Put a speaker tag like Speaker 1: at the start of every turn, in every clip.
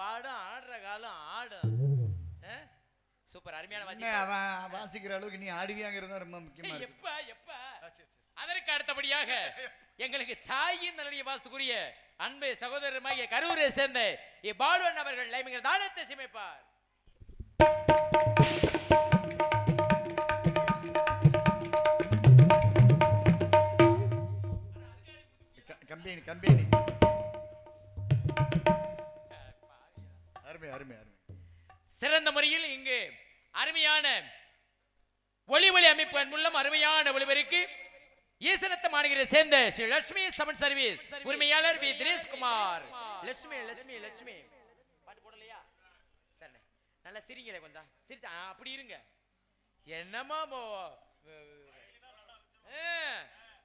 Speaker 1: பாடும் ஆடுற காலம் ஆடும்? சூப்பர். அருமையான வாசி
Speaker 2: அவன் வாசிக்கிற அளவுக்கு நீ ஆடுவியாங்கிறது தான் ரொம்ப முக்கியமா
Speaker 1: எப்ப எப்ப? அதற்கு அடுத்தபடியாக எங்களுக்கு தாயின் நல்லடிய வாஸ்துக்குரிய அன்பு சகோதரருமாகிய கரூரை சேர்ந்த இ பாலுவன் அவர்கள் லைமிங்கர் தானத்தை சிமைப்பார்.
Speaker 2: Company company. அருமை அருமை அருமை.
Speaker 1: சிறந்த முறையில் இங்கு அருமையான ஒளி ஒளி அமைப்பு அன்புள்ளம் அருமையான ஒளிபெருக்கு ஈசனத்த மாநகரை சேர்ந்த ஸ்ரீ லட்சுமி சமன் சர்வீஸ் உரிமையாளர் வி. தினேஷ் குமார் லட்சுமி லட்சுமி லட்சுமி. பாட்டு போடலையா? சரி நல்லா சிரிங்களே கொஞ்சம். சிரிச்சா அப்படி இருங்க. என்னமா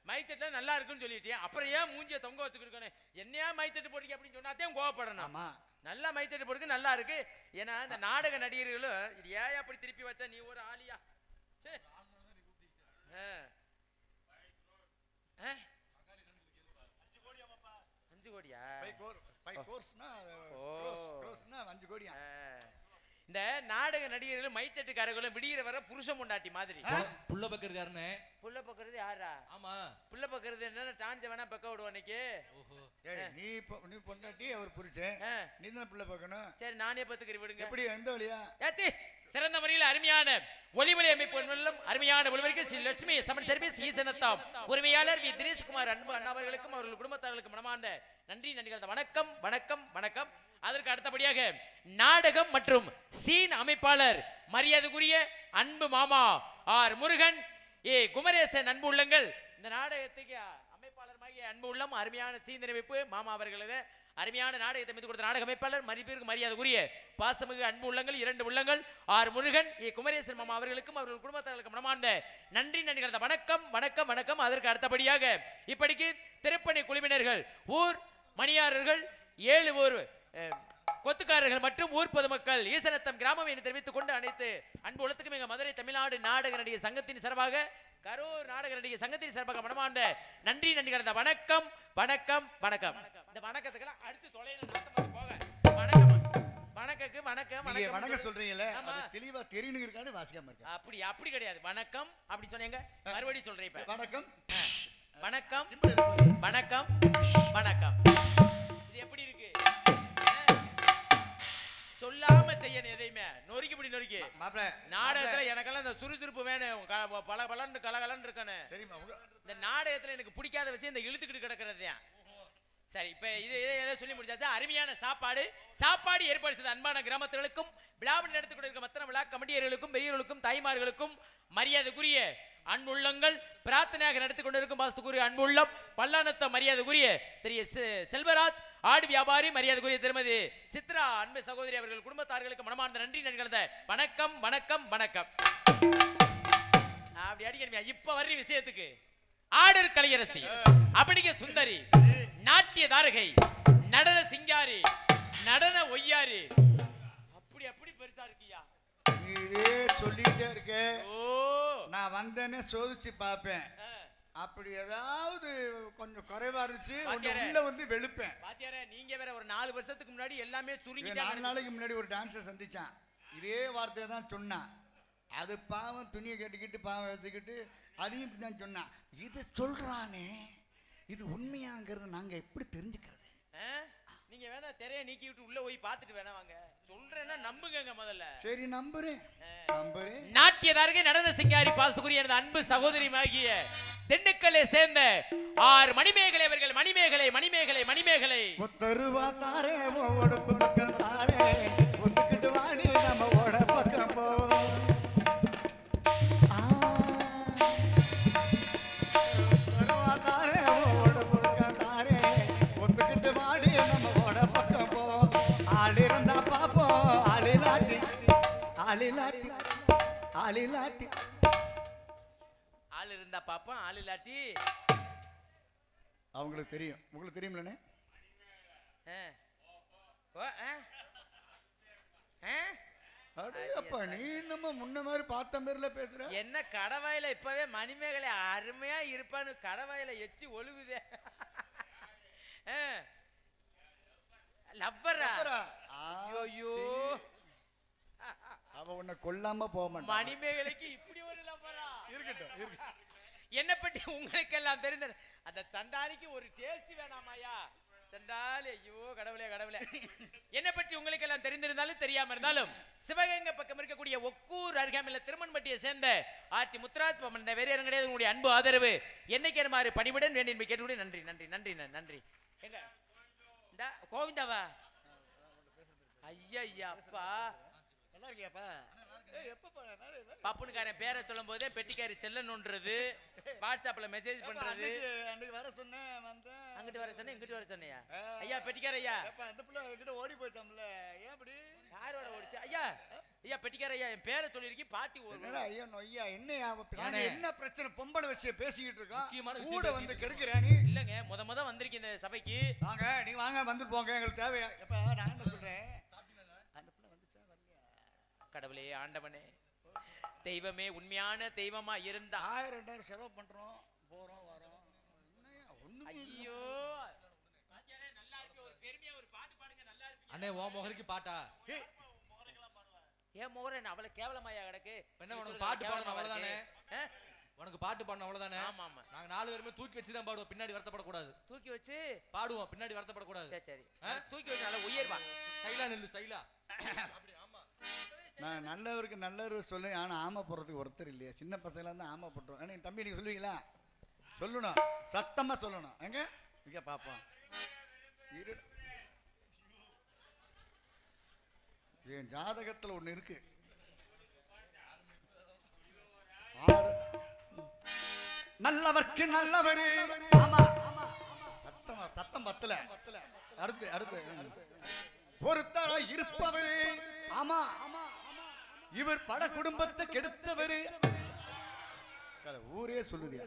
Speaker 1: மைத்தட்டுல நல்லா இருக்குன்னு சொல்லிட்டேன் அப்புறம் ஏன் மூஞ்சிய தொங்க வச்சுக்கிருக்கணும் என்னையா மைத்தட்டு போட்டீங்க அப்படின்னு சொன்னாதான் கோவப்படணும்.
Speaker 2: ஆமா.
Speaker 1: நல்லா மைத்தட்டு போடுக்கு நல்லா இருக்கு ஏன்னா இந்த நாடக நடிகர்களும் இது ஏன் அப்படி திருப்பி வச்சா நீ ஒரு ஆளியா ச்சே. ஆ. ஆ? அஞ்சு கோடியா
Speaker 2: கோர்ஸ்னா அஞ்சு கோடியா.
Speaker 1: இந்த நாடக நடிகர்களும் மைச்சட்டுக்காரர்களும் விடிகிற வர புருஷன் பொண்டாட்டி மாதிரி.
Speaker 3: புள்ள பக்கருக்காருன்னு
Speaker 1: புள்ள பக்கிறது யாரா?
Speaker 3: ஆமா.
Speaker 1: புள்ள பக்கிறது என்னன்னா டான்ஸ் வேணா பக்க விடுவோம் அன்னைக்கு.
Speaker 2: நீ பொண்டாட்டி அவர் புரிச்சேன்
Speaker 1: ஆ.
Speaker 2: நீ தான் பிள்ளை பார்க்கணும்
Speaker 1: சரி நானே பத்துக்கிறி விடுங்க.
Speaker 2: எப்படி எந்த வழியா?
Speaker 1: ஏத்தி சிறந்த முறையில் அருமையான ஒளிமொழி அமைப்பு அருமையான ஒளிவர்கள் ஸ்ரீ லட்சுமி சமன் சர்வீஸ் ஈசனத்தாம் உரிமையாளர் வி. தினேஷ்குமார் அன்பு அண்ணா அவர்களுக்கும் அவர்கள் குடும்பத்தார்களுக்கும் மனமார்ந்த நன்றி நன்றிகள். வணக்கம் வணக்கம் வணக்கம். அதற்கு அடுத்தபடியாக நாடகம் மற்றும் சீன் அமைப்பாளர் மரியாதைக்குரிய அன்பு மாமா ஆர் முருகன். ஏ குமரேசன் அன்பு உள்ளங்கள். இந்த நாடகத்துக்கு அமைப்பாளருமாகிய அன்பு உள்ளம் அருமையான சீன் அமைப்பு மாமா அவர்களது. அருமையான நாடகத்தை அமைத்து கொடுத்த நாடக அமைப்பாளர் மதிப்பிற்கு மரியாதைக்குரிய பாசமிகு அன்பு உள்ளங்கள் இரண்டு உள்ளங்கள். ஆர் முருகன் ஏ குமரேசன் மாமா அவர்களுக்கும் அவர்கள் குடும்பத்தார்களுக்கும் மனமார்ந்த நன்றி நன்றி கலந்த வணக்கம் வணக்கம் வணக்கம். அதற்கு அடுத்தபடியாக இப்படிக்கு திருப்பணி குழுவினர்கள் ஊர் மணியாரர்கள் ஏழு ஊர் கொத்துக்காரர்கள் மற்றும் ஊர் பொதுமக்கள் ஈசனத்தம் கிராமம் என்று தெரிவித்துக் கொண்டு அனைத்து அன்பு உலகத்துக்கும் எங்க மதுரை தமிழ்நாடு நாடக நடிகர் சங்கத்தின் சார்பாக கரூர் நாடக நடிகர் சங்கத்தின் சார்பாக மனமார்ந்த நன்றி நன்றி கடந்த வணக்கம் வணக்கம் வணக்கம். இந்த வணக்கத்துக்கெல்லாம் அடுத்து தொலைல போக வணக்கம். வணக்கக்கு வணக்கம் வணக்கம்.
Speaker 2: வணக்கம் சொல்றீங்கல்ல தெளிவா தெரியணுங்கிறக்கான வாசிக்காம இருக்க
Speaker 1: அப்படி அப்படி கிடையாது. வணக்கம் அப்படி சொன்னீங்க. மறுபடியும் சொல்றேன் இப்ப.
Speaker 2: வணக்கம்.
Speaker 1: வணக்கம். வணக்கம். வணக்கம். இது எப்படி இருக்கு? சொல்லாம செய்யணும் எதையுமே. நொறுக்கி பிடி நொறுக்கி. நாடகத்துல எனக்கெல்லாம் இந்த சுறுசுறுப்பு வேணும். பல பலன் கலகலன்னு இருக்கணும். இந்த நாடகத்துல எனக்கு பிடிக்காத விஷயம் இந்த இழுத்துக்கிட்டு கிடக்கிறது தான். சரி இப்ப இது இதை எதை சொல்லி முடிச்சாச்சு. அருமையான சாப்பாடு. சாப்பாடு ஏற்பாடு செய்த அன்பான கிராமத்தினர்களுக்கும் விழாவில் நடத்தி கொண்டிருக்கிற மற்ற விழா கமிட்டியர்களுக்கும் பெரியவர்களுக்கும் தாய்மார்களுக்கும் மரியாதைக்குரிய அன்புள்ளங்கள். பிரார்த்தனையாக நடத்தி கொண்டிருக்கும் வாஸ்துக்குரிய அன்புள்ளம் பல்லானத்த மரியாதைக்குரிய திரு செ- செல்வராஜ். ஆடு வியாபாரி மரியாதைக்குரிய திருமதி சித்ரா அன்பு சகோதரி அவர்கள் குடும்பத்தார்களுக்கு மனமார்ந்த நன்றி நன்றி வணக்கம் வணக்கம் வணக்கம். அப்படி அடிக்கணுமே. இப்போ வர்ற விஷயத்துக்கு. ஆடர் கலையரசி. அப்படிங்க சுந்தரி நாட்டிய தாரகை நடன சிங்காரி நடன ஒய்யாரி. அப்படி அப்படி பெருசா இருக்கியா?
Speaker 2: இதே சொல்லிட்டே இருக்க. நான் வந்தேனே சோதிச்சு பார்ப்பேன். அப்படி ஏதாவது கொஞ்சம் குறைவா இருந்துச்சு. உள்ள வந்து வெளுப்பேன்.
Speaker 1: பாத்தியாரே நீங்க வேற ஒரு நாலு வருஷத்துக்கு முன்னாடி எல்லாமே
Speaker 2: இவன் நாலு நாளைக்கு முன்னாடி ஒரு டான்ஸர் சந்திச்சான். இதே வார்த்தையை தான் சொன்னான். அது பாவம் துணியை கட்டிக்கிட்டு பாவம் எடுத்துக்கிட்டு அதையும் இப்படி தான் சொன்னான் இது சொல்றானே. இது உண்மையாங்கிறது நாங்க எப்படி தெரிஞ்சுக்கிறது?
Speaker 1: நீங்க வேணா திரைய நீக்கி விட்டு உள்ள போய் பார்த்துட்டு வேணா வாங்க. சொல்றேன்னா நம்புங்க முதல்ல.
Speaker 2: சரி நம்புறேன். நம்புறேன்.
Speaker 1: நாட்டியதாரகை நடன சிங்காரி பாசுக்குரிய எனது அன்பு சகோதரியுமாகிய திண்டுக்கல்லை சேர்ந்த ஆறு மணிமேகலை அவர்கள். மணிமேகலை மணிமேகலை மணிமேகலை.
Speaker 2: ஒத்தருவா தாரே. ஆளிலாட்டி
Speaker 1: ஆள் இருந்தா பாப்போம் ஆள் இல்லாட்டி
Speaker 2: அவங்களுக்கு தெரியும் உங்களுக்கு தெரியுமில்லண்ணே
Speaker 1: ஆ. ஓ, ஆ? ஆ?
Speaker 2: அடே அப்பா நீ நம்ம முன்ன மாதிரி பார்த்த மாதிரில பேசுற
Speaker 1: என்ன கடவாயில இப்பவே மணிமேகலை அருமையா இருப்பான்னு கடவாயில எச்சி ஒழுகுதே. லவ்வரா. ஐயோ
Speaker 2: அவ உன்னை கொல்லாம போக மாட்டான்
Speaker 1: மணிமேகலைக்கு இப்படி ஒரு லம்பரா
Speaker 2: இருக்கட்டும் இருக்கட்டும்.
Speaker 1: என்ன பற்றி உங்களுக்கு எல்லாம் தெரிந்த அந்த சண்டாலிக்கு ஒரு டேஸ்ட் வேணாமாயா சண்டாலி ஐயோ கடவுளே கடவுளே. என்ன பற்றி உங்களுக்கு எல்லாம் தெரிந்திருந்தாலும் தெரியாம இருந்தாலும் சிவகங்கை பக்கம் இருக்கக்கூடிய ஒக்கூர் அருகாமையில் திருமண்பட்டியை சேர்ந்த ஆர்டி முத்துராஜ் பம்மன் வேறு யாரும் கிடையாது உங்களுடைய அன்பு ஆதரவு என்னைக்கு என்ன மாதிரி பணிவுடன் வேண்டி கேட்டுவிட நன்றி நன்றி நன்றி நன்றி. எங்க? இந்த கோவிந்தாவா? ஐயா ஐயா அப்பா
Speaker 2: நல்லா இருக்கியாப்பா? ஏய் எப்பப்பா?
Speaker 1: பப்புனுக்காரன் பேரை சொல்லும் போதே பெட்டிக்காரி செல்லணுன்றது வாட்ஸ்அப்ல மெசேஜ் பண்றது.
Speaker 2: அன்னைக்கு வர சொன்னேன் வந்தேன்.
Speaker 1: அங்கிட்டு வர சொன்னேன் இங்கிட்டு வர சொன்னியா. ஐயா பெட்டிக்கார ஐயா.
Speaker 2: அந்த பிள்ளை என்கிட்ட ஓடி போயிட்டாம்ல ஏன் அப்படி?
Speaker 1: யாரோட ஓடிச்சு? ஐயா ஐயா பெட்டிக்கார ஐயா என் பேரை சொல்லிருக்கி பாட்டி ஒரு
Speaker 2: என்னடா ஐயா நொய்யா என்னையா? அவ நாங்க
Speaker 3: ஏனே?
Speaker 2: என்ன பிரச்சனை? பொம்பளை விஷயம் பேசிக்கிட்டு
Speaker 3: முக்கியமான
Speaker 2: இருக்கோம்
Speaker 3: விஷயம்
Speaker 2: கூட வந்து. கெடுக்கிறியா நீ.
Speaker 1: இல்லங்க முத முத வந்திருக்கீங்க இந்த சபைக்கு.
Speaker 2: வாங்க நீ வாங்க வந்து போங்க எங்களுக்கு தேவையா? எப்பா நான் என்ன சொல்றேன் அந்த பிள்ளை வந்துச்சா வரலையா
Speaker 1: கடவுளே ஆண்டவனே. தெய்வமே உண்மையான தெய்வமா இருந்தா.
Speaker 2: ஆயிரம் ரெண்டாயிரம் செலவு பண்றோம் போறோம் வரோம்.
Speaker 1: ஐயோ.
Speaker 3: அண்ணே ஓ முகருக்கு பாட்டா?
Speaker 1: ஏன் மோரன் அவளை கேவலமாயா கிடக்கு?
Speaker 3: என்ன உனக்கு பாட்டு பாடணும் அவ்வளவுதானே? உனக்கு பாட்டு பாடணும் அவ்வளவுதானே?
Speaker 1: ஆமா ஆமா.
Speaker 3: நாங்க நாலு பேருமே தூக்கி வச்சு தான் பாடுவோம். பின்னாடி வருத்தப்படக்கூடாது.
Speaker 1: தூக்கி வச்சு?
Speaker 3: பாடுவோம். பின்னாடி வருத்தப்படக்கூடாது.
Speaker 1: சரி சரி.
Speaker 3: ஆ?
Speaker 1: தூக்கி வச்சு நல்லா உயர்வா?
Speaker 3: ஸ்டைலா நில்லு ஆமா
Speaker 2: நான் நல்லவருக்கு நல்லவர் சொல்லு. ஆனா ஆமை போடுறதுக்கு ஒருத்தர் இல்லையா. சின்ன பசங்களாக இருந்தா ஆமை போட்டுருவோம் ஆனால் என் தம்பி நீங்கள் சொல்லுவீங்களா? சொல்லணும். சத்தமா சொல்லணும். எங்க? இங்கே பார்ப்போம் இரு. என் ஜாதகத்துல ஒண்ணு இருக்கு. நல்லவர்க்கு நல்லவர். ஆமா. சத்தமா சத்தம் பத்தல. அடுத்து அடுத்து. பொறுத்தா இருப்பவர். ஆமா ஆமா. இவர் பட குடும்பத்தை கெடுத்தவரு. ஊரே சொல்லுதியா.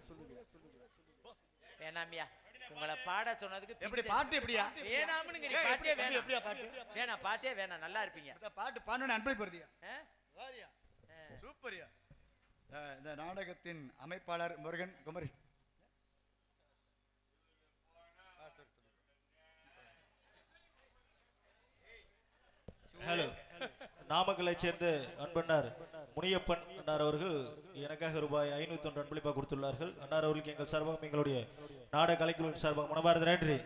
Speaker 1: வேணாமியா உங்களை பாட சொன்னதுக்கு
Speaker 2: எப்படி பாட்டு எப்படியா?
Speaker 1: வேணாம்னு நீ
Speaker 2: ஏய்,
Speaker 1: பாட்டே வேணாம்.
Speaker 2: எப்படியா பாட்டு?
Speaker 1: வேணாம் பாட்டே வேணாம் நல்லா இருப்பீங்க.
Speaker 2: பாட்டு பாடணும்? வாரியா.
Speaker 1: ஆ.
Speaker 2: சூப்பரியா. இந்த நாடகத்தின் அமைப்பாளர் முருகன் குமரி.
Speaker 4: ஹலோ நாமக்கலைச் சேர்ந்த அன்பண்ணார் முனியப்பன் அன்னார் அவர்கள் எனக்காக ரூபாய் ஐநூத்தி ஒன்று அன்பளிப்பாக கொடுத்துள்ளார்கள். அன்னார் அவர்களுக்கு எங்கள் சார்பாக எங்களுடைய நாடக கலைக்குழுவின் சார்பாக மனமார்ந்த நன்றி.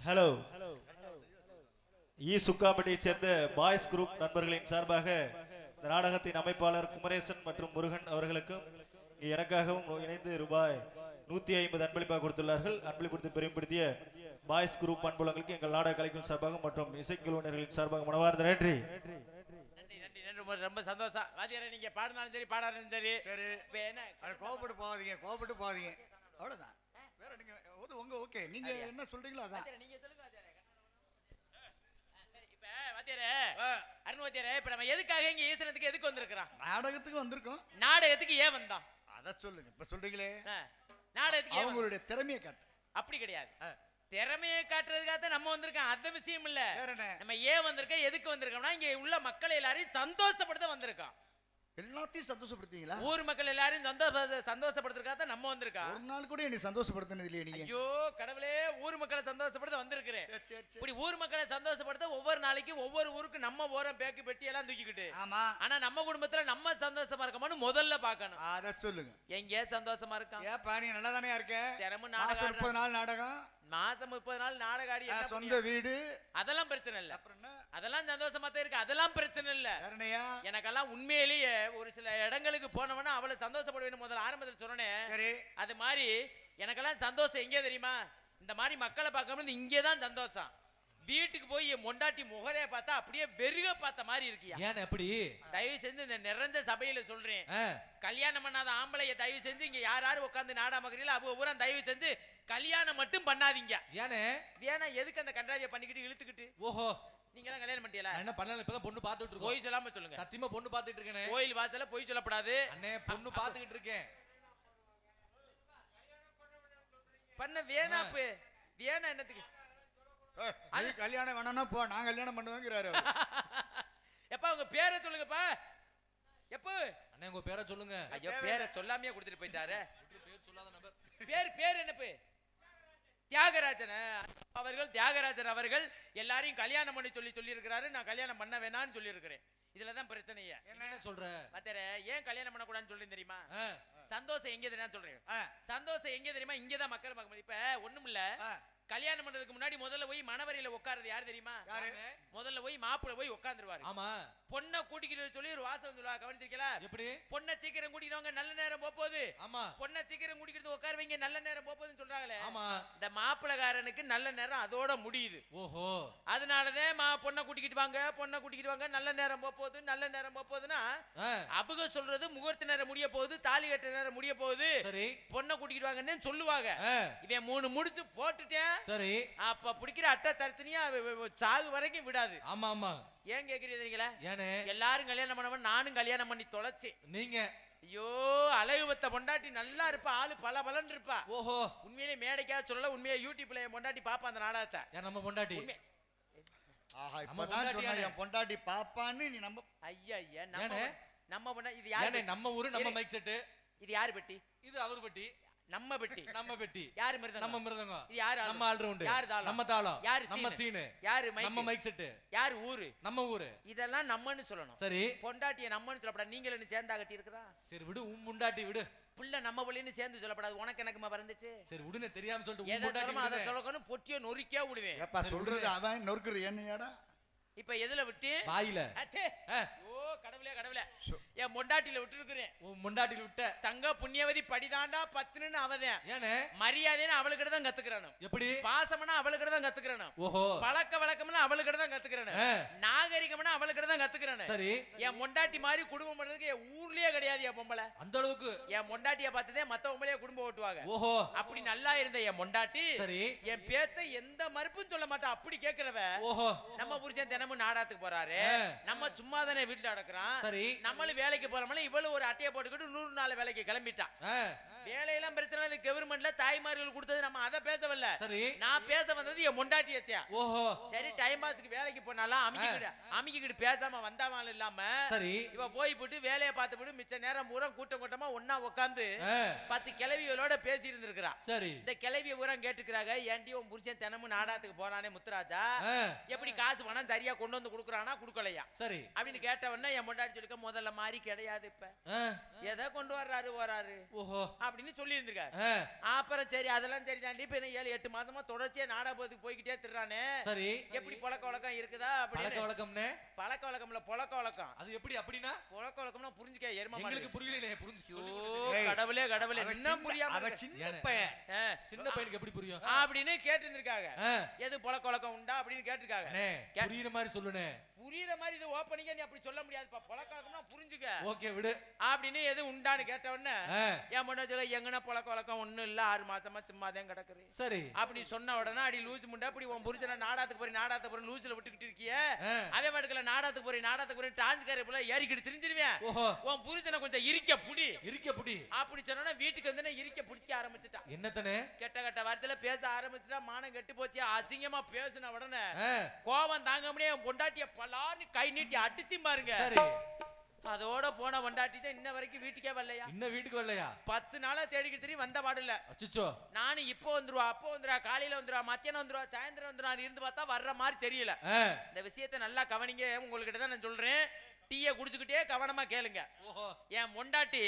Speaker 4: ஹலோ இ சுக்காம்பட்டியைச் சேர்ந்த பாய்ஸ் குரூப் நண்பர்களின் சார்பாக இந்த நாடகத்தின் அமைப்பாளர் குமரேசன் மற்றும் முருகன் அவர்களுக்கும் எனக்காகவும் இணைந்து ரூபாய் நூத்தி ஐம்பது அன்பளிப்பாக கொடுத்துள்ளார்கள். அன்பளிப்படுத்தி பெருமைப்படுத்திய பாய்ஸ் குரூப் அன்புலங்களுக்கு எங்கள் நாடக கலைக்குழு சார்பாக மற்றும் இசைக்குழுவினர்களின் சார்பாக மனவார்ந்த நன்றி.
Speaker 1: நன்றி நன்றி நன்றி. ரொம்ப ரொம்ப சந்தோஷம். வாத்தியாரே நீங்க பாடினாலும் சரி பாடாலும் சரி.
Speaker 2: சரி.
Speaker 1: இப்ப என்ன?
Speaker 2: அது கோவப்பட்டு போகாதீங்க கோவப்பட்டு போகாதீங்க. அவ்வளவுதான். வேற நீங்க உங்க ஓகே. நீங்க என்ன சொல்றீங்களோ அதான்.
Speaker 1: வாத்தியாரே, நீங்க சொல்லுங்க வாத்தியாரே. சரி இப்ப நம்ம எதுக்காக இங்க ஈசனத்துக்கு எதுக்கு வந்திருக்கிறோம்?
Speaker 2: நாடகத்துக்கு வந்திருக்கோம்.
Speaker 1: நாடகத்துக்கு ஏன் வந்தோம்?
Speaker 2: அத சொல்லுங்க. இப்ப சொல்றீங்களே?
Speaker 1: நாடகத்துக்கு?
Speaker 2: அவங்களுடைய திறமையை காட்டு.
Speaker 1: அப்படி கிடையாது. திறமையை காட்டுறதுக்காக தான் நம்ம வந்திருக்கோம். அந்த விஷயம் இல்ல. நம்ம ஏன் வந்திருக்கோம் எதுக்கு வந்திருக்கோம்னா இங்க உள்ள மக்கள் எல்லாரையும் சந்தோஷப்படுத்த வந்திருக்கோம்.
Speaker 2: எல்லாத்தையும் சந்தோஷப்படுத்தீங்களா
Speaker 1: ஊர் மக்கள் எல்லாரையும் சந்தோஷ சந்தோஷப்படுத்துறதுக்காக தான் நம்ம வந்திருக்கோம்.
Speaker 2: ஒரு நாள் கூட என்னை சந்தோஷப்படுத்தினது இல்லையே நீங்க.
Speaker 1: ஐயோ கடவுளே ஊர் மக்களை சந்தோஷப்படுத்த வந்திருக்கிறேன். இப்படி ஊர் மக்களை சந்தோஷப்படுத்த ஒவ்வொரு நாளைக்கும் ஒவ்வொரு ஊருக்கு நம்ம ஓரம் பேக்கு பெட்டி எல்லாம் தூக்கிக்கிட்டு.
Speaker 2: ஆமா.
Speaker 1: ஆனா நம்ம குடும்பத்துல நம்ம சந்தோஷமா இருக்கோம்னு முதல்ல பார்க்கணும்.
Speaker 2: அத சொல்லுங்க.
Speaker 1: எங்கே சந்தோஷமா இருக்கான்?
Speaker 2: ஏப்பா நீ நல்லா தானே இருக்க?
Speaker 1: தினமும்
Speaker 2: மாசம்
Speaker 1: நாடகம்
Speaker 2: நாள் நாடகம்.
Speaker 1: மாசம் முப்பது நாள் என்ன
Speaker 2: சொந்த? வீடு.
Speaker 1: அதெல்லாம் பிரச்சனை இல்ல. அதெல்லாம் சந்தோஷமா தான் இருக்கு. அதெல்லாம் பிரச்சனை இல்ல? எனக்கெல்லாம் உண்மையிலேயே ஒரு சில இடங்களுக்கு போனவனா அவளை சந்தோஷப்படுவேன்னு முதல்ல ஆரம்பத்தில் சொன்னேன். அது மாதிரி எனக்கெல்லாம் சந்தோஷம் எங்கே தெரியுமா? இந்த மாதிரி மக்களை பார்க்கும்போது இங்கே தான் சந்தோஷம். வீட்டுக்கு போய் என் மொண்டாட்டி முகரைய பார்த்தா அப்படியே வெறுக பார்த்த மாதிரி இருக்கியா?
Speaker 3: ஏன் எப்படி
Speaker 1: தயவு செஞ்சு இந்த நிறைஞ்ச சபையில சொல்றேன். கல்யாணம் பண்ணாத ஆம்பளைய தயவு செஞ்சு இங்க யார் யார் உட்காந்து நாடாமக்கிறீங்களோ அவங்க பூரா தயவு செஞ்சு கல்யாணம் மட்டும் பண்ணாதீங்க.
Speaker 3: ஏனே?
Speaker 1: வேணா எதுக்கு அந்த கன்றாவிய பண்ணிக்கிட்டு இழுத்துக்கிட்டு?
Speaker 3: ஓஹோ.
Speaker 1: நீங்க எல்லாம் கல்யாணம் பண்ணிட்டீங்களா?
Speaker 3: நான் என்ன பண்ணல இப்பதான் பொண்ணு பாத்துட்டு இருக்கோம்.
Speaker 1: பொய் சொல்லாம சொல்லுங்க.
Speaker 3: சத்தியமா பொண்ணு பாத்துட்டு இருக்கேனே.
Speaker 1: கோயில் வாசல்ல பொய் சொல்லப்படாது.
Speaker 3: அண்ணே பொண்ணு பாத்துக்கிட்டு இருக்கேன்.
Speaker 1: பண்ண வேணாப்பு வேணா என்னத்துக்கு?
Speaker 2: நீ கல்யாணம் வேணாம்னா போ நான் கல்யாணம் பண்ணுவேங்கிறாரு.
Speaker 1: எப்பா உங்க பேரை சொல்லுங்கப்பா. எப்போ?
Speaker 3: அண்ணே உங்க பேரை சொல்லுங்க.
Speaker 1: ஐயோ பேரை சொல்லாமையே கொடுத்துட்டு போயிட்டாரு.
Speaker 3: பேர் சொல்லாத நபர்.
Speaker 1: பேர் பேர் என்ன தியாகராஜன் அவர்கள் தியாகராஜன் அவர்கள் எல்லாரையும் கல்யாணம் பண்ணி சொல்லி சொல்லி இருக்கிறாரு நான் கல்யாணம் பண்ண வேணாம்னு சொல்லி இருக்கிறேன் இதுலதான் பிரச்சனையே.
Speaker 3: என்ன சொல்ற?
Speaker 1: மத்தர ஏன் கல்யாணம் பண்ணக்கூடாதுன்னு சொல்றேன் தெரியுமா? சந்தோஷம் எங்க தெரியும் சொல்றேன். சந்தோஷம் எங்க தெரியுமா? இங்கதான் மக்கள் பார்க்க இப்ப ஒண்ணும் இல்ல. கல்யாணம் பண்றதுக்கு முன்னாடி முதல்ல போய் மணவரையில உட்காருது யார் தெரியுமா? முதல்ல போய் மாப்பிள்ளை போய் உட்காந்துருவாரு
Speaker 3: ஆமா.
Speaker 1: பொண்ணை கூட்டிக்கிட்டு சொல்லி ஒரு வாசம் சொல்லுவா கவனிச்சிருக்கல
Speaker 3: எப்படி?
Speaker 1: பொண்ணை சீக்கிரம் கூட்டிட்டு வாங்க நல்ல நேரம் போக போகுது
Speaker 3: ஆமா.
Speaker 1: பொண்ணை சீக்கிரம் கூட்டிக்கிட்டு உட்கார வைங்க நல்ல நேரம் போக போகுதுன்னு சொல்றாங்களே.
Speaker 3: ஆமா.
Speaker 1: இந்த மாப்பிள்ளைக்காரனுக்கு நல்ல நேரம் அதோட முடியுது.
Speaker 3: ஓஹோ.
Speaker 1: அதனாலதான் மா பொண்ணை கூட்டிக்கிட்டு வாங்க பொண்ணை கூட்டிக்கிட்டு வாங்க நல்ல நேரம் போக போகுது நல்ல நேரம் போக போகுதுன்னா அபுக சொல்றது முகூர்த்த நேரம் முடிய போகுது தாலி கட்ட நேரம் முடிய போகுது.
Speaker 3: சரி.
Speaker 1: பொண்ணை கூட்டிக்கிட்டு வாங்கன்னு சொல்லுவாங்க. இவன் மூணு முடிச்சு போட்டுட்டேன்.
Speaker 3: சரி.
Speaker 1: அப்ப பிடிக்கிற அட்டை தரத்தினியா சாகு வரைக்கும் விடாது.
Speaker 3: ஆமா ஆமா.
Speaker 1: ஏன் கேக்குறீங்க தெரியுங்களா?
Speaker 3: ஏனே?
Speaker 1: எல்லாரும் கல்யாணம் பண்ணவன் நானும் கல்யாணம் பண்ணி தொலைச்சேன்
Speaker 3: நீங்க.
Speaker 1: ஐயோ அழகு பத்த பொண்டாட்டி நல்லா இருப்பா ஆளு பல பலன்னு இருப்பா.
Speaker 3: ஓஹோ.
Speaker 1: உண்மையிலே மேடைக்காக சொல்லல உண்மையா யூடியூப்ல என் பொண்டாட்டி பாப்பா அந்த நாடகத்தை.
Speaker 3: நம்ம பொண்டாட்டி?
Speaker 2: ஆஹா இப்பதான் சொன்னா. என் பொண்டாட்டி பாப்பான்னு நீ நம்ம
Speaker 1: ஐயா ஐயா நம்ம? நம்ம பொண்டா இது யாரு?
Speaker 3: நம்ம ஊரு நம்ம. மைக் செட்டு
Speaker 1: இது யாரு பெட்டி?
Speaker 3: இது அவர் பெட்டி.
Speaker 1: நம்ம பெட்டி.
Speaker 3: நம்ம பெட்டி.
Speaker 1: யாரு மிருதங்கம்
Speaker 3: நம்ம மிருதங்கம்
Speaker 1: இது யாரு ஆளு?
Speaker 3: நம்ம ஆல்ரவுண்ட்
Speaker 1: யாரு தாளம்?
Speaker 3: நம்ம தாளம்.
Speaker 1: யாரு
Speaker 3: நம்ம
Speaker 1: சீனு? யாரு
Speaker 3: நம்ம
Speaker 1: மைக்
Speaker 3: மைக் செட்டு
Speaker 1: யாரு ஊரு?
Speaker 3: நம்ம ஊரு.
Speaker 1: இதெல்லாம் நம்மன்னு சொல்லணும்.
Speaker 3: சரி.
Speaker 1: பொண்டாட்டிய நம்மன்னு சொல்லப்படாது. நீங்க என்ன சேர்ந்தா கட்டி இருக்கிறா?
Speaker 3: சரி விடு உன் முண்டாட்டி விடு.
Speaker 1: புள்ள நம்ம புள்ளின்னு சேர்ந்து சொல்லப்படாது. உனக்கு எனக்குமா பிறந்துச்சு
Speaker 3: சரி விடுனே தெரியாம சொல்லிட்டு உன்
Speaker 1: எதை சொல்லணுமோ அதை. சொல்லக்கணும் பொட்டியோ நொறுக்கியா விடுவேன்.
Speaker 2: ஏப்பா சொல்றது. அவன் நொறுக்குறது என்னையாடா?
Speaker 1: இப்ப எதுல விட்டு?
Speaker 3: வாயில.
Speaker 1: கடவுளே கடவுளே. என் பொண்டாட்டில விட்டுருக்கிறேன்.
Speaker 3: உன் முண்டாட்டில விட்ட.
Speaker 1: தங்க புண்ணியவதி படிதாண்டா பத்துன்னு அவதேன்.
Speaker 3: ஏனே?
Speaker 1: மரியாதைன்னு அவளுக்கிட்ட தான் கத்துக்கிறானும்
Speaker 3: எப்படி?
Speaker 1: பாசம்னா அவளுக்கிட்ட தான்
Speaker 3: ஓஹோ.
Speaker 1: பழக்க வழக்கம்னா அவளுக்கிட்ட தான் கத்துக்கிறானு. நாகரிகம்னா அவளுக்கிட்ட தான் கத்துக்கிறானு.
Speaker 3: சரி.
Speaker 1: என் பொண்டாட்டி மாதிரி குடும்பம் பண்றதுக்கு என் ஊர்லயே கிடையாது என் பொம்பளை.
Speaker 3: அந்த அளவுக்கு.
Speaker 1: என் பொண்டாட்டிய பார்த்ததே மத்த பொம்பளைய குடும்பம் ஓட்டுவாங்க.
Speaker 3: ஓஹோ.
Speaker 1: அப்படி நல்லா இருந்த என் பொண்டாட்டி
Speaker 3: சரி.
Speaker 1: என் பேச்ச எந்த மறுப்பும் சொல்ல மாட்டா. அப்படி கேக்குறவ
Speaker 3: ஓஹோ.
Speaker 1: நம்ம புருஷன் தினமும் நாடாத்துக்கு போறாரு. நம்ம சும்மா தானே வீட்டுல அடக்குறான்
Speaker 3: சரி.
Speaker 1: நம்மளும் வேலைக்கு போறோம்ல இவளும் ஒரு அட்டையை போட்டுக்கிட்டு நூறு நாள் வேலைக்கு கிளம்பிட்டான் வேலையெல்லாம் பிரச்சனை இல்லை கவர்மெண்ட்ல தாய்மார்கள் கொடுத்தது நம்ம அதை பேசவில்ல
Speaker 3: சரி.
Speaker 1: நான் பேச வந்தது என் பொண்டாட்டியத்தையா
Speaker 3: ஓஹோ.
Speaker 1: சரி டைம் பாஸ்க்கு வேலைக்கு போனாலும் அமைக்கிட்டு அமைக்கிட்டு பேசாம வந்தாமல் இல்லாம
Speaker 3: சரி.
Speaker 1: இவ போய் போட்டு வேலையை பார்த்து போட்டு மிச்ச நேரம் பூரா கூட்டம் கூட்டமா ஒண்ணா உட்காந்து பத்து கிளவிகளோட பேசி இருந்திருக்கிறா
Speaker 3: சரி.
Speaker 1: இந்த கிளவிய பூரா கேட்டுக்கிறாங்க ஏன்டி உன் புருஷன் தினமும் நாடாத்துக்கு போறானே முத்துராஜா? எப்படி காசு பணம் சரியா கொண்டு வந்து கொடுக்குறானா? கொடுக்கலையா?
Speaker 3: சரி.
Speaker 1: அப்படின்னு கேட்டவொடனே என் முன்னாடி சொல்லிக்க முதல்ல மாதிரி கிடையாது இப்ப. எதை கொண்டு வர்றாரு வராரு
Speaker 3: ஓஹோ.
Speaker 1: அப்படின்னு சொல்லி இருந்திருக்காரு அப்புறம் சரி அதெல்லாம் சரி தாண்டி இப்ப என்ன ஏழு எட்டு மாசமா தொடர்ச்சியா நாடகத்துக்கு போய்கிட்டே திர்றானே.
Speaker 3: சரி.
Speaker 1: எப்படி பழக்க வழக்கம் இருக்குதா
Speaker 3: பழக்க வழக்கம்னே?
Speaker 1: பழக்க வழக்கம்ல புழக்க வழக்கம்.
Speaker 3: அது எப்படி அப்படின்னா?
Speaker 1: புழக்க வழக்கம்னா புரிஞ்சுக்க எரும
Speaker 3: எங்களுக்கு புரியலையே புரிஞ்சு
Speaker 1: கடவுளே கடவுளே
Speaker 2: சின்ன-
Speaker 1: புரியாம.
Speaker 2: சின்ன? பையன்.
Speaker 3: சின்ன பையனுக்கு எப்படி புரியும்?
Speaker 1: அப்படின்னு கேட்டு இருந்திருக்காங்க எது புழக்க வழக்கம் உண்டா அப்படின்னு கேட்டிருக்காங்க.
Speaker 3: புரியுற மாதிரி சொல்லுனே
Speaker 1: புரியுற மாதிரி இது ஓப்பனிங்க நீ அப்படி சொல்ல முடியாதுப்பா. புழக்க வழக்கம்னா புரிஞ்சுக்க.
Speaker 3: ஓகே விடு.
Speaker 1: அப்படின்னு எது உண்டான்னு கேட்ட உடனே என் முன்னாடி சொல்ல எங்கன புழக்க வழக்கம்? ஒண்ணும் இல்ல. ஆறு மாசமா சும்மா தான் கிடக்குது
Speaker 3: சரி.
Speaker 1: அப்படி சொன்ன உடனே அடி லூசு முண்டை அப்படி உன் புருஷனை நாடாத்துக்கு போறேன் நாடாத்துக்கு போறேன் லூசுல விட்டுக்கிட்டு இருக்கிய. அதே பாட்டுக்குள்ள நாடாத்துக்கு போறேன் நாடாத்துக்கு போறேன் டான்ஸ்காரை போல ஏறிக்கிட்டு திரிஞ்சிருவேன். உன் புருஷனை கொஞ்சம் இரிக்க புடி.
Speaker 3: இருக்க புடி.
Speaker 1: அப்படி சொன்னா வீட்டுக்கு வந்து இரிக்க பிடிக்க ஆரம்பிச்சுட்டான்
Speaker 3: என்னத்தனே?
Speaker 1: கெட்ட கெட்ட வார்த்தையில பேச ஆரம்பிச்சுட்டா மானம் கெட்டு போச்சு. அசிங்கமா பேசின உடனே கோவம் தாங்க முடியாது. பொண்டாட்டிய பலான்னு கை நீட்டி அடிச்சு பாருங்க.
Speaker 3: சரி.
Speaker 1: அதோட போன பொண்டாட்டி தான் இன்ன வரைக்கும் வீட்டுக்கே வரலையா?
Speaker 3: இன்னும் வீட்டுக்கு வரலையா?
Speaker 1: பத்து நாளா தேடிக்கிட்டு தெரியும் வந்த பாடில்ல
Speaker 3: அச்சுச்சோ.
Speaker 1: நானும் இப்போ வந்துருவா அப்போ வந்துருவா காலையில வந்துருவா மத்தியானம் வந்துருவா சாயந்தரம் வந்துருவா இருந்து பார்த்தா வர்ற மாதிரி தெரியல. இந்த விஷயத்தை நல்லா கவனிங்க உங்ககிட்ட தான் நான் சொல்றேன். டீயை குடிச்சுக்கிட்டே கவனமா கேளுங்க. என் பொண்டாட்டி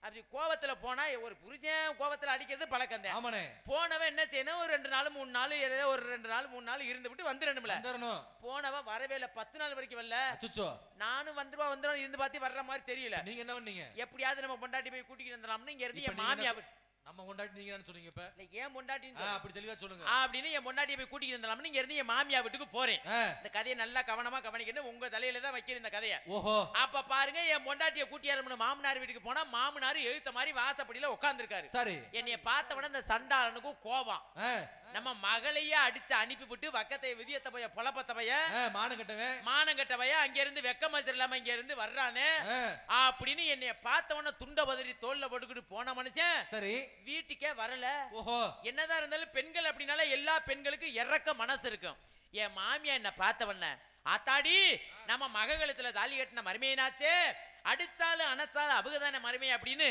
Speaker 1: அப்படி கோவத்துல போனா ஒரு புருஷன் கோவத்துல அடிக்கிறது பழக்கம்
Speaker 3: ஆமாண்ணே.
Speaker 1: போனவன் என்ன செய்யணும்? ஒரு ரெண்டு நாள் மூணு நாள் ஏதோ ஒரு ரெண்டு நாள் மூணு நாள் இருந்து விட்டு வந்துடணும்ல
Speaker 3: வந்துடணும்
Speaker 1: போனவன் வரவே இல்லை. பத்து நாள் வரைக்கும் வரல.
Speaker 3: அச்சுச்சோ.
Speaker 1: நானும் வந்துருவா வந்துடும் இருந்து பார்த்து வர்ற மாதிரி தெரியல.
Speaker 3: நீங்க என்ன பண்ணீங்க?
Speaker 1: எப்படியாவது நம்ம பொண்டாட்டி போய் கூட்டிக்கிட்டு வந்துடலாம்னு இங்க இருந்து என் மாமியா
Speaker 3: நம்ம கொண்டாடி நீங்க என்ன சொன்னீங்க இப்ப?
Speaker 1: ஏன் சொல்லு.
Speaker 3: அப்படி தெளிவா சொல்லுங்க.
Speaker 1: அப்படின்னு என் பொண்டாட்டியை போய் கூட்டிக்கிட்டு வந்துடலாம்னு இங்க இருந்து என் மாமியா வீட்டுக்கு போறேன். இந்த கதையை நல்லா கவனமா கவனிக்கணும். உங்க தலையில தான் வைக்கிறேன் இந்த கதையை.
Speaker 3: ஓஹோ.
Speaker 1: அப்ப பாருங்க என் பொண்டாட்டியை கூட்டியாரம்னு மாமனார் வீட்டுக்கு போனா மாமனார் எழுத்த மாதிரி வாசப்படியில உட்கார்ந்திருக்காரு.
Speaker 3: சரி.
Speaker 1: என்னைய பார்த்த உடனே இந்த சண்டாளனுக்கும் கோபம். நம்ம மகளையே அடிச்சு அனுப்பிவிட்டு வக்கத்தை விதியத்த பைய பொழப்பத்த பைய
Speaker 3: மானம் கட்டவன்.
Speaker 1: மானங்கட்ட பைய அங்க இருந்து வெக்க மசர் இல்லாம இங்க இருந்து வர்றானே அப்படின்னு என்னைய பார்த்த உடனே துண்ட பதறி தோல்ல போட்டுக்கிட்டு போன மனுஷன்.
Speaker 3: சரி.
Speaker 1: வீட்டுக்கே வரல.
Speaker 3: ஓஹோ.
Speaker 1: என்னதான் இருந்தாலும் பெண்கள் அப்படின்னால எல்லா பெண்களுக்கும் இறக்க மனசு இருக்கும். என் மாமியா என்ன பார்த்தவன ஆத்தாடி நம்ம மககலத்துல தாலி கட்டின மருமையினாச்சே அடிச்சாலும் அணைச்சாலும் அபுகதான மருமை அப்படின்னு.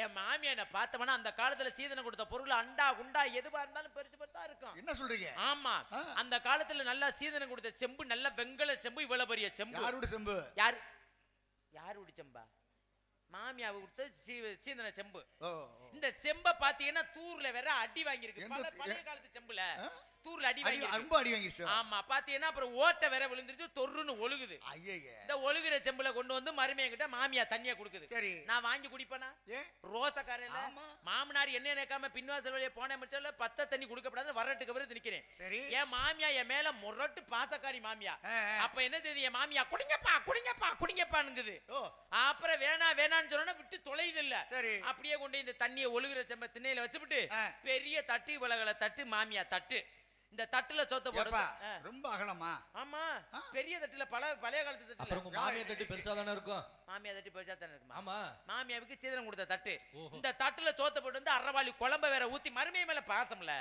Speaker 1: என் மாமியா என்ன பார்த்தவனா அந்த காலத்துல சீதனம் கொடுத்த பொருள் அண்டா குண்டா எதுவா இருந்தாலும் பெருசு பெருசா இருக்கும்.
Speaker 2: என்ன சொல்றீங்க?
Speaker 1: ஆமா. அந்த காலத்துல நல்லா சீதனம் கொடுத்த செம்பு நல்ல வெங்கல செம்பு இவ்வளவு பெரிய செம்பு.
Speaker 2: யாரோட செம்பு?
Speaker 1: யார்? யார் செம்பா? மாமியாவை கொடுத்த சீதன செம்பு. இந்த செம்ப பாத்தீங்கன்னா தூர்ல வேற அடி வாங்கியிருக்கு. பழைய காலத்து செம்புல? தூர்ல அடி
Speaker 2: அடி ரொம்ப அடி வாங்கிடுச்சு
Speaker 1: ஆமா பாத்தீங்கன்னா அப்புறம் ஓட்டை வேற விழுந்துருச்சு தொருன்னு ஒழுகுது.
Speaker 2: ஐயய்ய
Speaker 1: இந்த ஒழுகுற செம்புல கொண்டு வந்து மருமையங்கிட்ட மாமியா தண்ணிய கொடுக்குது.
Speaker 2: சரி.
Speaker 1: நான் வாங்கி குடிப்பேனா?
Speaker 2: ஏன்?
Speaker 1: ரோசக்காரையில
Speaker 2: ஆமா.
Speaker 1: மாமனார் என்ன நினைக்காம பின்வாசல் வழியே போன முடிச்சால பச்சை தண்ணி கொடுக்கப்படாது வரட்டுக்கு பிறகு நிக்கிறேன்.
Speaker 2: சரி.
Speaker 1: என் மாமியா என் மேல முரட்டு பாசக்காரி மாமியா. அப்ப என்ன செய்யுது என் மாமியா குடிங்கப்பா குடிங்கப்பா குடிங்கப்பானுங்குது
Speaker 2: ஓ.
Speaker 1: அப்புறம் வேணா வேணான்னு சொன்னா விட்டு தொலையுது இல்ல
Speaker 2: சரி.
Speaker 1: அப்படியே கொண்டு இந்த தண்ணியை ஒழுகுற செம்ப திண்ணையில வச்சுப்புட்டு
Speaker 2: ஆ.
Speaker 1: பெரிய தட்டு விலகல தட்டு மாமியா தட்டு. இந்த தட்டுல சொத்த ஆ.
Speaker 2: ரொம்ப அகலமா?
Speaker 1: ஆமா. பெரிய தட்டுல பல பழைய காலத்து தட்டுல.
Speaker 3: அப்புறம் மாமியை தட்டு பெருசா தானே இருக்கும்?
Speaker 1: மாமியா தட்டு பெருசா தானே இருக்குமா?
Speaker 3: ஆமா.
Speaker 1: மாமியாவுக்கு சீதனம் கொடுத்த தட்டு. இந்த தட்டுல சோத்த போட்டு வந்து அரவாளி குழம்ப வேற ஊத்தி மருமைய மேல பாசம்ல.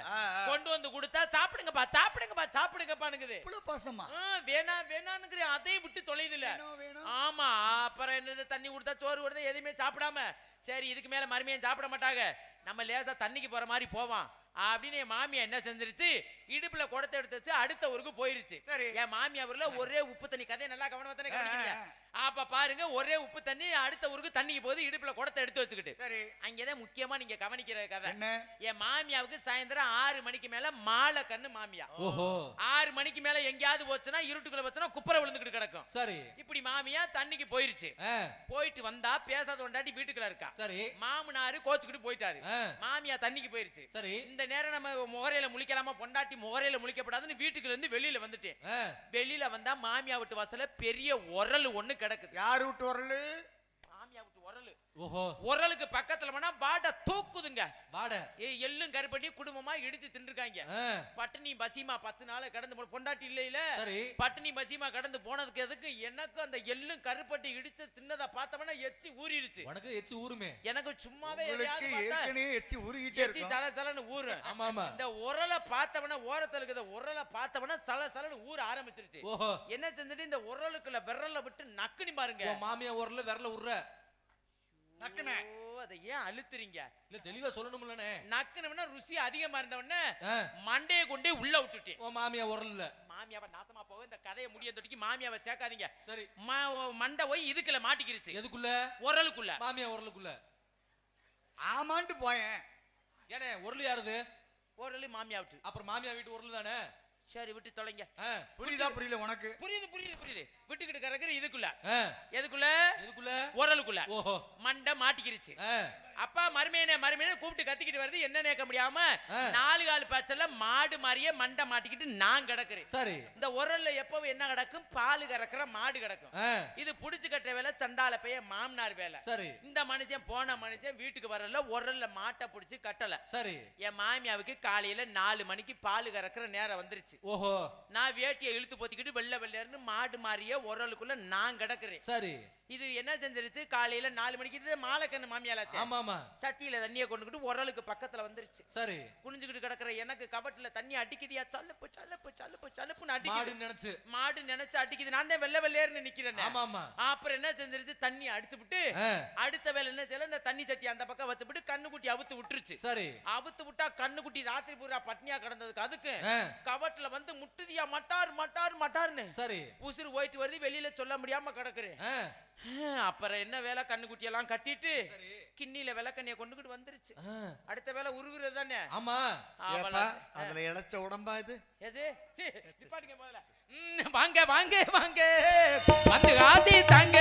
Speaker 1: கொண்டு வந்து கொடுத்தா சாப்பிடுங்கப்பா சாப்பிடுங்கப்பா சாப்பிடுங்கப்பானுங்குது.
Speaker 2: இவ்வளவு பாசமா?
Speaker 1: வேணா வேணானுங்கிற அதையும் விட்டு தொலையுது இல்ல ஆமா அப்புறம் என்னது தண்ணி கொடுத்தா சோறு கொடுத்தா எதுவுமே சாப்பிடாம. சரி இதுக்கு மேல மருமையும் சாப்பிட மாட்டாங்க. நம்ம லேசா தண்ணிக்கு போற மாதிரி போவான். அப்படின்னு என் மாமியா என்ன செஞ்சிருச்சு? இடுப்புல குடத்தை எடுத்து வச்சு அடுத்த ஊருக்கு போயிருச்சு. என் மாமியா ஊர்ல ஒரே உப்பு தண்ணி. கதையை நல்லா கவனமா தானே அப்ப பாருங்க ஒரே உப்பு தண்ணி அடுத்த ஊருக்கு தண்ணிக்கு போகுது இடுப்புல குடத்தை எடுத்து வச்சுக்கிட்டு.
Speaker 2: சரி.
Speaker 1: அங்கதான் முக்கியமா நீங்க கவனிக்கிற கதை.
Speaker 2: என்ன?
Speaker 1: என் மாமியாவுக்கு சாயந்தரம் ஆறு மணிக்கு மேல மாலை கண்ணு மாமியா.
Speaker 3: ஓஹோ.
Speaker 1: ஆறு மணிக்கு மேல எங்கேயாவது போச்சுன்னா இருட்டுக்குள்ள போச்சுன்னா குப்பரை விழுந்துக்கிட்டு கிடக்கும்.
Speaker 3: சரி.
Speaker 1: இப்படி மாமியா தண்ணிக்கு போயிருச்சு.
Speaker 3: ஆ,
Speaker 1: போயிட்டு வந்தா பேசாத கொண்டாட்டி வீட்டுக்குள்ள இருக்கா.
Speaker 3: சரி.
Speaker 1: மாமனாரு கோச்சுக்கிட்டு போயிட்டாரு.
Speaker 3: ஆ,
Speaker 1: மாமியா தண்ணிக்கு போயிருச்சு.
Speaker 3: சரி.
Speaker 1: இந்த நேரம் நம்ம முகரையில முழிக்கலாமா பொண்டாட்டி முகரையில முழிக்கப்படாதுன்னு வீட்டுக்குள்ள இருந்து வெளியில வந்துட்டேன்.
Speaker 3: ஆ,
Speaker 1: வெளியில வந்தா மாமியா வீட்டு வாசல்ல பெரிய உரல் ஒண்ணு கிடக்குது.
Speaker 2: யார் விட்டு வரல?
Speaker 1: வீட்டு உரல்
Speaker 3: ஓஹோ.
Speaker 1: உரலுக்கு பக்கத்துல வேணா பாட தூக்குதுங்க.
Speaker 3: வாட.
Speaker 1: எள்ளும் கருப்பட்டி குடும்பமா இடிச்சு தின்றுருக்காங்க
Speaker 3: ஆ,
Speaker 1: பட்டினி பசிமா பத்து நாள் கடந்து பொண்டாட்டி இல்லையில? பட்டினி பசிமா கடந்து போனதுக்கு எதுக்கு? எனக்கும் அந்த எள்ளும் கருப்பட்டி இடிச்சு தின்னதை பார்த்தவன எச்சி ஊறிடுச்சு
Speaker 3: உனக்கு எச்சு ஊருமே
Speaker 1: எனக்கு சும்மாவே
Speaker 2: ஏற்கனவே எச்சி உருகிட்டே
Speaker 1: எச்சி சல சலன்னு ஊறும்
Speaker 3: ஆமா ஆமா.
Speaker 1: இந்த உரலை பார்த்தவன ஓரத்துல இருக்கிற உரலை பார்த்தவன சல சலன்னு ஊற ஆரம்பிச்சிருச்சு. என்ன செஞ்சுட்டு இந்த உரலுக்குள்ள விரல விட்டு நக்குனி பாருங்க.
Speaker 3: மாமியா ஊர்ல விரல உர்ற.
Speaker 2: நக்குனே.
Speaker 1: ஓ அதை ஏன் அழுத்துறீங்க?
Speaker 3: இல்ல தெளிவா சொல்லணும்லனே
Speaker 1: நக்குனவன ருசி அதிகமா இருந்தவன மண்டையை கொண்டே உள்ள விட்டுட்டேன்.
Speaker 3: உன் மாமியா உரல்ல
Speaker 1: மாமியாவை நாசமா போக இந்த கதையை முடிய தொட்டிக்கு மாமியாவை சேர்க்காதீங்க.
Speaker 3: சரி.
Speaker 1: ம- மண்டை போய் இதுக்குள்ள மாட்டிக்கிருச்சு.
Speaker 3: எதுக்குள்ள?
Speaker 1: உரலுக்குள்ள.
Speaker 3: மாமியா உரலுக்குள்ள.
Speaker 2: ஆமான்ட்டு போயேன்.
Speaker 3: ஏனே உரல் யாருது?
Speaker 1: உரலு மாமியா விட்டு
Speaker 3: அப்புறம் மாமியா வீட்டு உரல் தானே
Speaker 1: சரி விட்டு தொலைங்க.
Speaker 2: புரியுதா புரியல உனக்கு?
Speaker 1: புரியுது புரியுது புரியுது. விட்டுக்கிட்டு கிடக்குற இதுக்குள்ள. எதுக்குள்ள?
Speaker 3: எதுக்குள்ள?
Speaker 1: உரலுக்குள்ள.
Speaker 3: ஓஹோ.
Speaker 1: மண்டை மாட்டிக்கிருச்சு. அப்பா மருமையனே மருமையனே கூப்பிட்டு கத்திக்கிட்டு வருது. என்ன நேக்க முடியாம. நாலு கால் பேச்சல மாடு மாதிரியே மண்டை மாட்டிக்கிட்டு நான் கிடக்குறேன்.
Speaker 3: சரி.
Speaker 1: இந்த உரல்ல எப்பவும் என்ன கிடக்கும்? பால் கறக்கிற மாடு கிடக்கும். இது புடிச்சு கட்டுற வேலை சண்டால பைய மாமனார் வேலை.
Speaker 3: சரி.
Speaker 1: இந்த மனுஷன் போன மனுஷன் வீட்டுக்கு வரல உரல்ல மாட்டை புடிச்சு கட்டல.
Speaker 3: சரி.
Speaker 1: என் மாமியாவுக்கு காலையில நாலு மணிக்கு பால் கறக்கிற நேரம் வந்துருச்சு.
Speaker 3: ஓஹோ.
Speaker 1: நான் வேட்டியை இழுத்து போத்திக்கிட்டு வெள்ளை வெள்ளையர்னு மாடு மாறிய உரலுக்குள்ள நான் கிடக்குறேன்.
Speaker 3: சரி.
Speaker 1: இது என்ன செஞ்சிருச்சு? காலையில நாலு மணிக்கு இது மாலைக்கண்ணு மாமியாலாச்சு
Speaker 3: ஆமா ஆமா.
Speaker 1: சட்டியில தண்ணியை கொண்டுக்கிட்டு உரலுக்கு பக்கத்துல வந்துருச்சு.
Speaker 3: சரி.
Speaker 1: குனிஞ்சுக்கிட்டு கிடக்குற எனக்கு கபட்டுல தண்ணி அடிக்குதியா? சல்லுப்பு சல்லுப்பு சல்லுப்பு சல்லுப்புன்னு அடிக்குது.
Speaker 3: நினைச்சு.
Speaker 1: மாடு நினைச்சு அடிக்குது. நான் தான் வெள்ளை வெள்ளையர்னு நிக்கிறேன்.
Speaker 3: ஆமா ஆமா.
Speaker 1: அப்புறம் என்ன செஞ்சிருச்சு? தண்ணி அடிச்சு விட்டு அடுத்த வேலை என்ன செய்யல? இந்த தண்ணி சட்டி அந்த பக்கம் வச்சுவிட்டு கண்ணுக்குட்டி அவுத்து விட்டுருச்சு.
Speaker 3: சரி.
Speaker 1: அவுத்து விட்டா கண்ணுக்குட்டி ராத்திரி பூரா பட்னியா கிடந்ததுக்கு அதுக்கு
Speaker 3: ஆ,
Speaker 1: கவட்டுல வந்து முட்டுதியா மட்டார் மட்டார் மட்டார்னு
Speaker 3: சரி.
Speaker 1: உசுறு போயிட்டு வருது. வெளியில சொல்ல முடியாம கிடக்குறேன் அப்புறம் என்ன வேலை கண்ணுக்குட்டி எல்லாம் கட்டிட்டு கிண்ணில விளக்கண்ணிய கொண்டுகிட்டு வந்துருச்சு. அடுத்த வேலை உருகுறது தானே?
Speaker 3: ஆமா.
Speaker 2: அதுல இழைச்ச உடம்பா இது?
Speaker 1: எது? முதல்ல. வாங்க வாங்க வாங்க. வந்து ஆசி தாங்க.